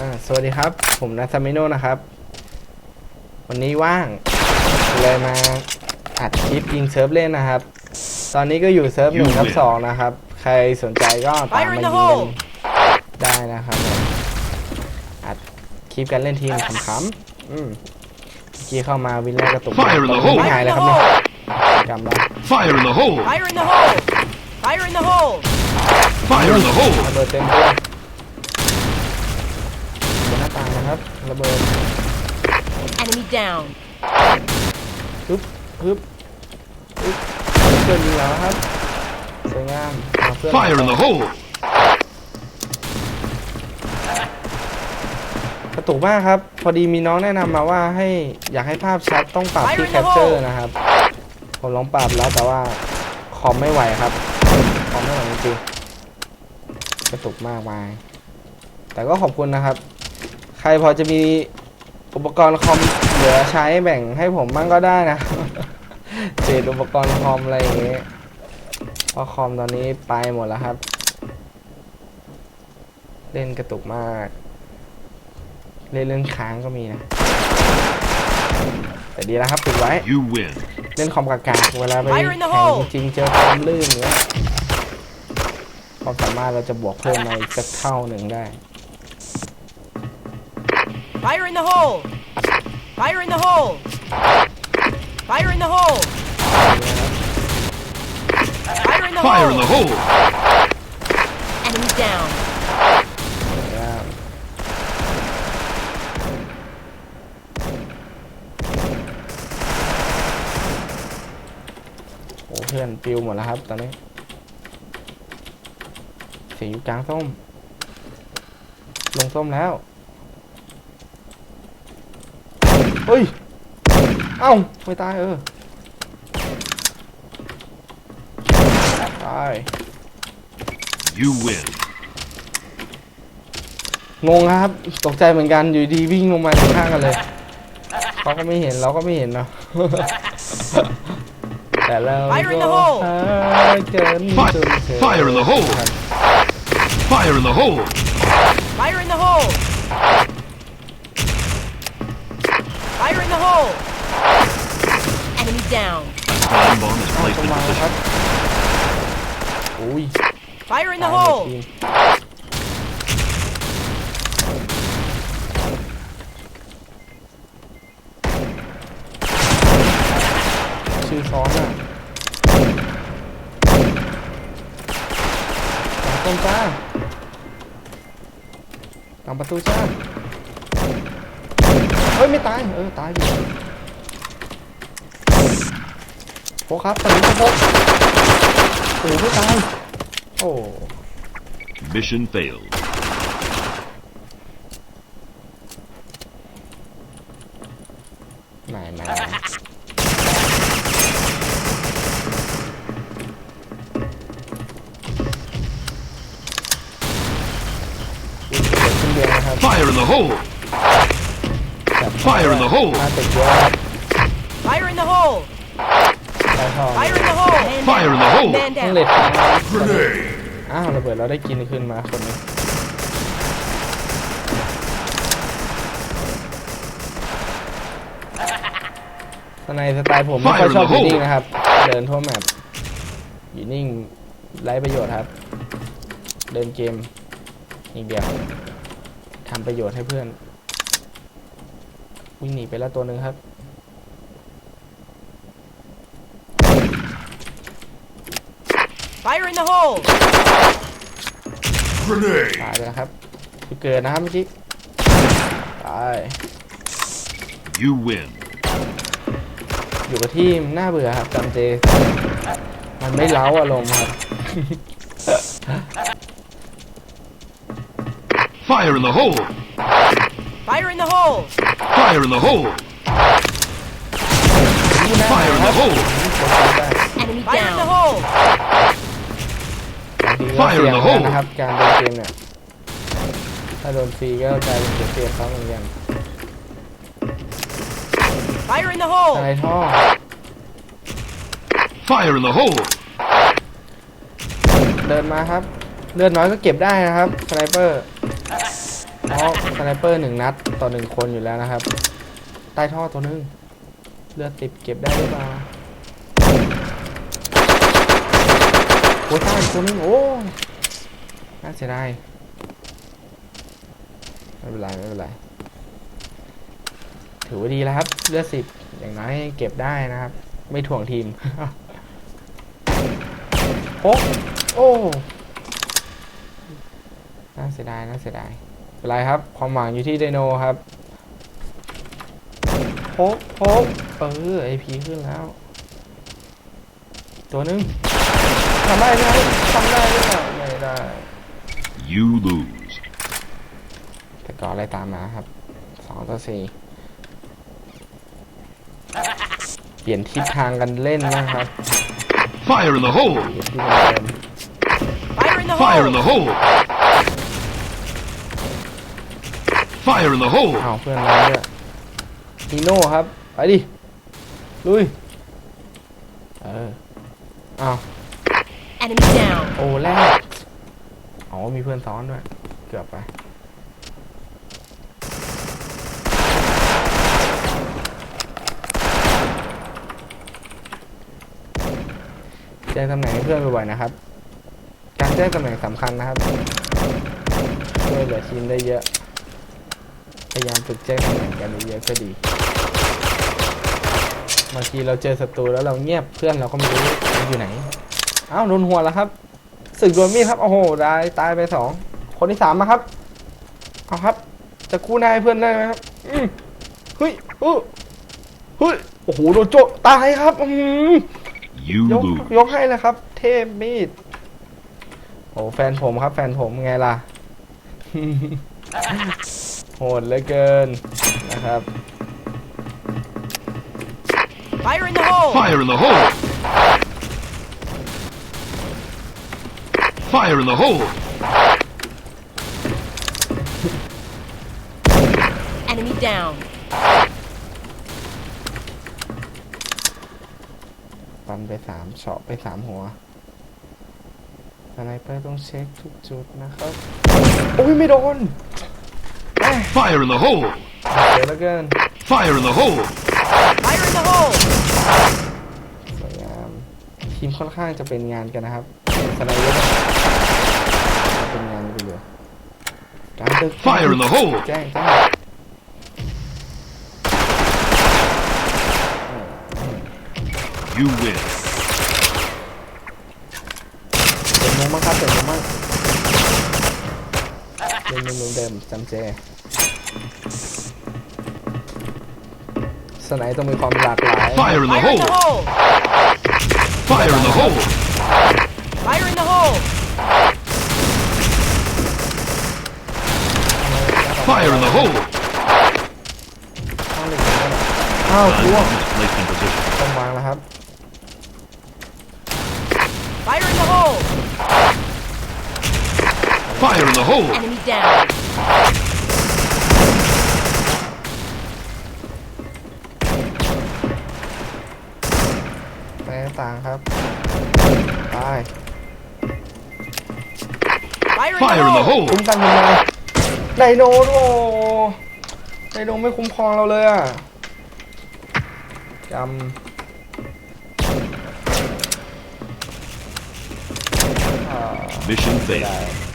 อ่าสวัสดีครับ ผมนัทมิโนนะครับ วันนี้ว่าง เลยมาอัดคลิปยิงเซิร์ฟเล่นนะครับ ตอนนี้ก็อยู่เซิร์ฟหนึ่งกับสองนะครับ ใครสนใจก็ตามมายิงกันได้นะครับผมอัดคลิปกันเล่นทีมขำๆอืมเมื่อกี้เข้ามาวินแรกกระตุก Fire in the hole ไม่หายเลยครับเนี่ยจำได้ Fire in the hole! Fire in the hole! Fire in the hole! Fire in the hole! ระเบิดเต็มตัว ครับระเบิด Enemy down. ปึ๊บปึ๊บปึ๊บเพื่อนยิงแล้วครับสวยงามเอาเพื่อน Fire in the hole! กระตุกมากครับ พอดีมีน้องแนะนำมาว่าให้อยากให้ภาพชัดต้องปรับที่ Fire in แค the ปเจอร์ hole นะครับ ผมลองปรับแล้วแต่ว่าคอมไม่ไหวครับคอมไม่ไหวจริงๆกระตุกมากมาย แต่ก็ขอบคุณนะครับใค รพอจะมีอุปกรณ์คอมเหลือใช้แบ่งให้ผมบ้างก็ได้นะเศษอุปกรณ์คอมอะไรอย่างเงี้ยเพราะคอมตอนนี้ไปหมดแล้วครับ เล่นกระตุกมาก เล่นเล่นค้างก็มีนะแต่ดีแล้วครับปิดไว้ You win. เล่นคอมกากๆเวลาไป Fire in the แข่ง hole จริงๆเจอความลื่นเนี้ยความสามารถเราจะบวกเพิ่มมาอีกสักเท่าหนึ่งได้ Fire in the hole! Fire in the hole! Fire in the hole! Fire in the Fire in the hole! hole! Enemy down. แล้วโอ้เพื่อนปิวหมดแล้วครับ ตอนนี้ เสียงอยู่กลางส้ม ลงส้มแล้ว เอ้าไม่ตายเออตาย You win. งงครับ ตกใจเหมือนกันอยู่ดีวิ่งลงมาอยู่ข้างกันเลยเขาก็ไม่เห็นเราก็ไม่เห็นเนาะแต่เรา Fire in the ก็ hole หากัน Fire- จนเจอ Fire in the hole ครับ Fire in the hole! Fire in the hole! Fire in the hole! Enemy down. Time bomb is อ้าว placed ต้ in นไม้ค position. รับอุ้ย Fire in the ตายหมด hole! ทีม ชื่อซ้อนอะหลังต้นจ้าหลังประตูจ้า เฮ้ย ไม่ตาย เออ ตายอยู่ โฟครับตอนนี้โฟกโอ้ไม่ตาย โอ้ Mission failed. ไม่ไม่ขึ้นเดือนนะครับ Fire in the hole! แบบ Fire in the hole มาติดเยอะครับ Fire in the hole! ใต้ท่อ Fire in the hole! Fire in the hole! Man ต้อง down. เล็ดทางอ้าวระเบิดเราได้กินขึ้นมาคนหนึงสไนสไตล์ผมไม่ค่อยชอบอยู่นิ่งนะครับ เดินทั่วแมปอยู่นิ่งไร้ประโยชน์ครับ เดินเกมอีกเดียวทำประโยชน์ให้เพื่อน วิ่งหนีไปแล้วตัวหนึ่งครับ Fire in the hole! ตายไปแล้วครับคือเกิดนะครับเมื่อกี้ตาย You win. อยู่กับที่น่าเบื่อครับจำเจ มันไม่เล้าอารมณ์ครับ Fire in the hole! Fire in the hole! Fire in the hole! นี่น่า Fire in the hole! Enemy Fire in the hole! บางทีก็ Fire เสี่ย in ง the เหมือน hole กันนะครับ การเดินเกมเนี่ย ถ้าโดนฟรีก็กลายเป็นเสียเปรียบเขาเหมือนกัน Fire in the hole! อะไรท่อ Fire in the hole! เดินมาครับ เลือดน้อยก็เก็บได้นะครับสไนเปอร์เพราะสไนเปอร์หนึ่งนัดต่อหนึ่งคนอยู่แล้วนะครับ ใต้ท่อตัวหนึง เลือดติดเก็บได้หรือเปล่า โอ้ใต้ตัวนึงโอ้ยน่าเสียดายไม่เป็นไรไม่เป็นไรถือว่าดีแล้วครับเลือดสิบอย่างน้อยเก็บได้นะครับ ไม่ถ่วงทีมโอ้โอ้น่าเสียดายน่าเสียดายไม่เป็นไรครับ ความหวังอยู่ที่ไดโนครับโพกโพกเออไอพีขึ้นแล้ว ตัวหนึงทำได้ไหมทำได้หรือเปล่าไม่ได้ You lose. แต่ก่อนอะไรตามมาครับสองต่อสี่เปลี่ยนทิศทางกันเล่นนะครับ Fire in the hole! เปลี่ยนที่เดิม Fire in the Fire in hole! the hole! Fire in the hole! อ้าวเพื่อนเราเนี่ยฮีโน่ครับ ไปดิ ลุย เออ อ้าว Enemy down. โอ้แรกอ๋อมีเพื่อนซ้อนด้วย เกือบไป แจ้งตำแหน่งให้เพื่อนบ่อยๆนะครับ การแจ้งตำแหน่งสำคัญนะครับช่วยเหลือทีมได้เยอะ พยายามฝึกแจ้งตำแหน่งกันเยอะๆก็ดี บางทีเราเจอศัตรูแล้วเราเงียบเพื่อนเราก็ไม่รู้มันอยู่ไหนอ้าวโดนหัวแล้วครับศึกดวลมีดครับโอ้โหได้ตายไปสองคนที่สามมาครับเอาครับ จะกู้หนายเพื่อนได้ไหมครับอืมเฮ้ยเออเฮ้ยโอ้โหโดนโจตายครับอืม You ยก lose. ยกให้เลยครับ เทพมีดโอ้แฟนผมครับ แฟนผมไงล่ะโหดเหลือเกินนะครับ Fire in the hole! Fire in the hole! Fire in the hole! Enemy down. ฟันไปสามเฉาะไปสามหัวสไนเปอร์ต้องเช็คทุกจุดนะครับ โอ้ยไม่โดนแหม่ Fire in the hole! เสียเหลือเกิน Fire in the hole! Fire in the hole! สวยงามทีมค่อนข้างจะเป็นงานกันนะครับสไนเปอร์เป็นงานไปเลยการตึก Fire in the hole! แจ้งแจ้ง You win. เดินมุมบ้างครับเดินมุมบ้างเดินมุมเดิมจำเจ สไนต้องมีความหลากหลาย Fire in the Fire in the hole! hole! Fire in the hole! Fire in the hole! Fire in the hole! ข้างหนึ่งนะครับอ้าวล่วง Is placed in position. ต้องวางแล้วครับ Fire in the hole! Fire in the hole! Enemy down. หน้าต่างครับตาย Fire in Fire in the the hole! hole! คุ้มกันยังไงไดโนโอ้ไดโนไม่คุ้มครองเราเลยอะจำอ่า Mission ไม่ได้ failed.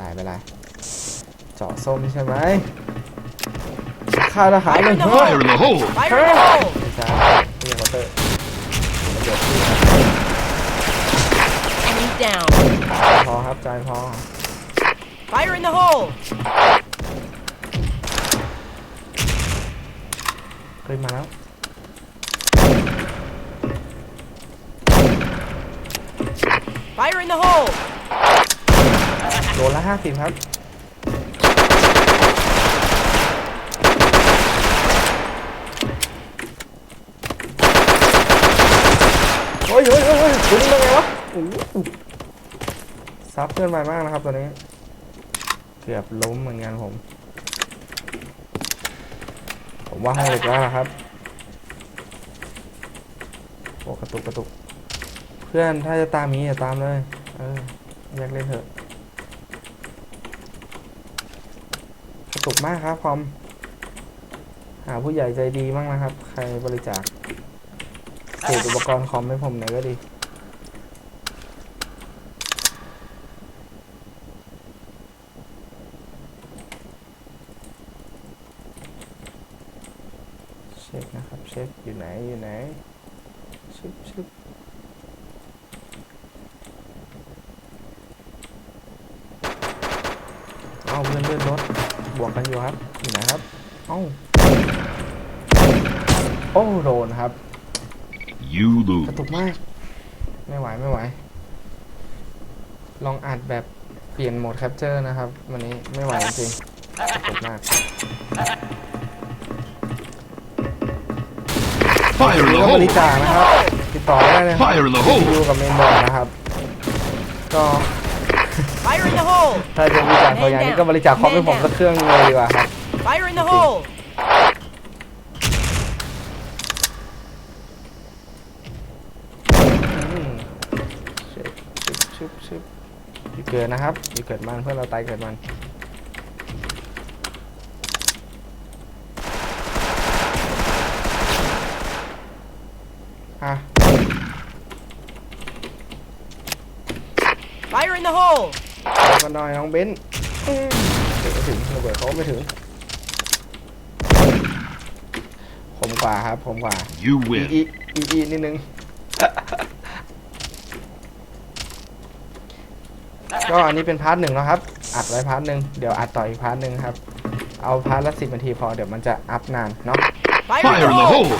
ลายไปลาย เจาะส้มใช่ไหมค่าทหารเลย Fire in the เฮ้ย Fire in the hole! Fire in the hole! ไม่ใช่เรียกวอเตอร์ระเบิดที่ Enemy down. พอครับจานพอ Fire in the hole! ขึ้นมาแล้ว Fire in the hole! โดนละห้าสิบครับ โอ้ยโอ้ยโอ้ยโอ้ยตัวนี้ยังไงวะซับเพื่อนไปมากนะครับตัวนี้ เกือบล้มเหมือนกันผม ผมว่าให้อีกแล้วนะครับโอ้กระตุกกระตุก เพื่อนถ้าจะตามมีอย่าตามเลย เอออยากเล่นเถอะ กระตุกมากครับคอมหาผู้ใหญ่ใจดีบ้างนะครับ ใครบริจาค เศษอุปกรณ์คอมให้ผมหน่อยก็ดี เช็คนะครับเช็คอยู่ไหน อยู่ไหนชึบชึบเอาเพื่อนเลื่อนรถบวกกันอยู่ครับ อยู่ไหนครับ เอ้า โอ้ โดนครับ You ก lose. ระตุกมาก ไม่ไหวไม่ไหว ลองอัดแบบเปลี่ยนโหมดแคปเจอร์นะครับ วันนี้ไม่ไหวจริงๆกระตุกมาก Fire in นี่ the ก็บริ hole! จาคนะครับ ติดต่อได้เลยครับ Fire in the ดู hole! กับเมนบอร์ดนะครับ ก็ Fire in the hole! ถ้าจะบริจาคตัวอย่างนี้ก็บริจาคคอมให้ผมสักเครื่องเลยดีกว่าครับ Fire in the hole! อืมชึบ ชึบชึบชึบอยู่เกิดนะครับอยู่เกิดมันเพื่อนเราตายเกิดมันอะ Fire in the hole! เอากันหน่อยน้องเบนซ์อืมเดี๋ยวไม่ถึงระเบิดเขาไม่ถึงผมกว่าครับผมกว่า You อี win. อีอีอีนิดนึง ก็อันนี้เป็นพาร์ทหนึ่งแล้วครับ อัดไว้พาร์ทหนึ่งเดี๋ยวอัดต่ออีกพาร์ทหนึ่งครับ เอาพาร์ทละสิบนาทีพอเดี๋ยวมันจะอัพนานเนาะ Fire in the hole!